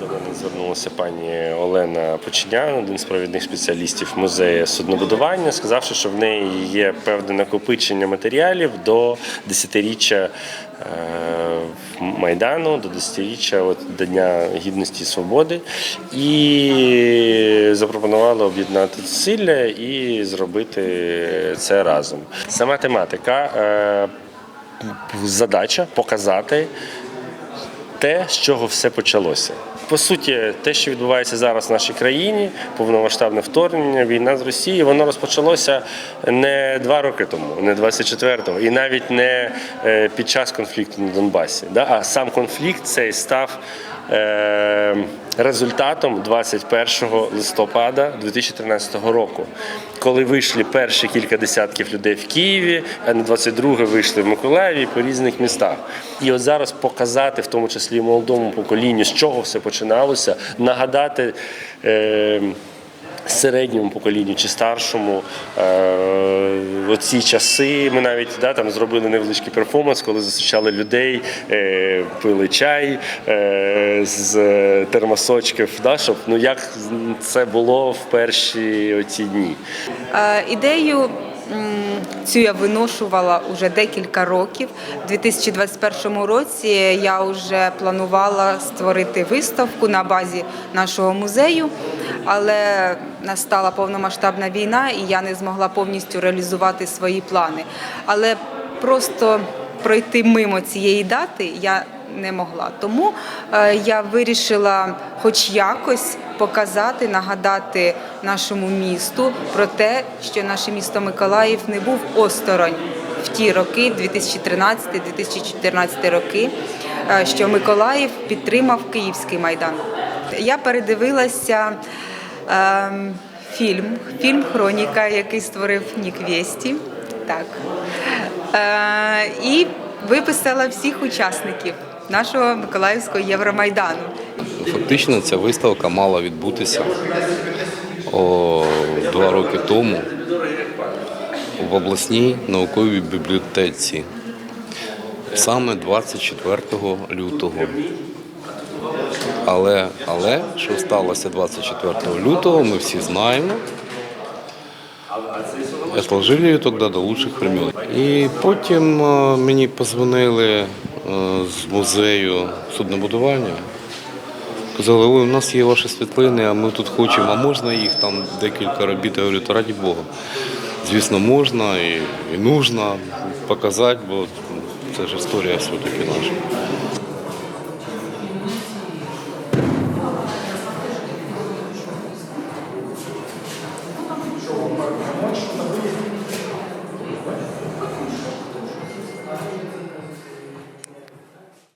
До мене звернулася пані Олена Починян, один з провідних спеціалістів музею суднобудування, сказавши, що в неї є певне накопичення матеріалів до десятиріччя е, Майдану, до десятиріччя от, до Дня Гідності і Свободи, і запропонувала об'єднати зусилля і зробити це разом. Сама тематика. Задача показати те, з чого все почалося. По суті, те, що відбувається зараз в нашій країні, повномасштабне вторгнення, війна з Росією, воно розпочалося не два роки тому, не 24-го, і навіть не е, під час конфлікту на Донбасі. А сам конфлікт цей став результатом 21 листопада 2013 року, коли вийшли перші кілька десятків людей в Києві, а на 22 вийшли в Миколаєві по різних містах. І от зараз показати, в тому числі молодому поколінню, з чого все починалося, нагадати. Е, Середньому поколінню чи старшому в оці часи. Ми навіть да, там зробили невеличкий перформанс, коли зустрічали людей, е, пили чай е, з термосочків, да, щоб ну як це було в перші оці дні. Е, Ідею цю я виношувала уже декілька років. У 2021 році я вже планувала створити виставку на базі нашого музею, але настала повномасштабна війна, і я не змогла повністю реалізувати свої плани. Але просто пройти мимо цієї дати я не могла. Тому е, я вирішила, хоч якось, показати, нагадати нашому місту про те, що наше місто Миколаїв не був осторонь в ті роки, 2013-2014 роки, е, що Миколаїв підтримав Київський майдан. Я передивилася. ем, Фільм, фільм Хроніка, який створив Нік Вєсті. Так. Е, і виписала всіх учасників нашого Миколаївського Євромайдану. Фактично ця виставка мала відбутися о, два роки тому в обласній науковій бібліотеці, саме 24 лютого. Але, але що сталося 24 лютого, ми всі знаємо. Отложили її тоді до лучших времен. І потім мені позвонили з музею суднобудування. Казали, ой, у нас є ваші світлини, а ми тут хочемо, а можна їх там декілька робіт. Я говорю, то раді Бога. Звісно, можна і, і нужно показати, бо це ж історія все-таки наша.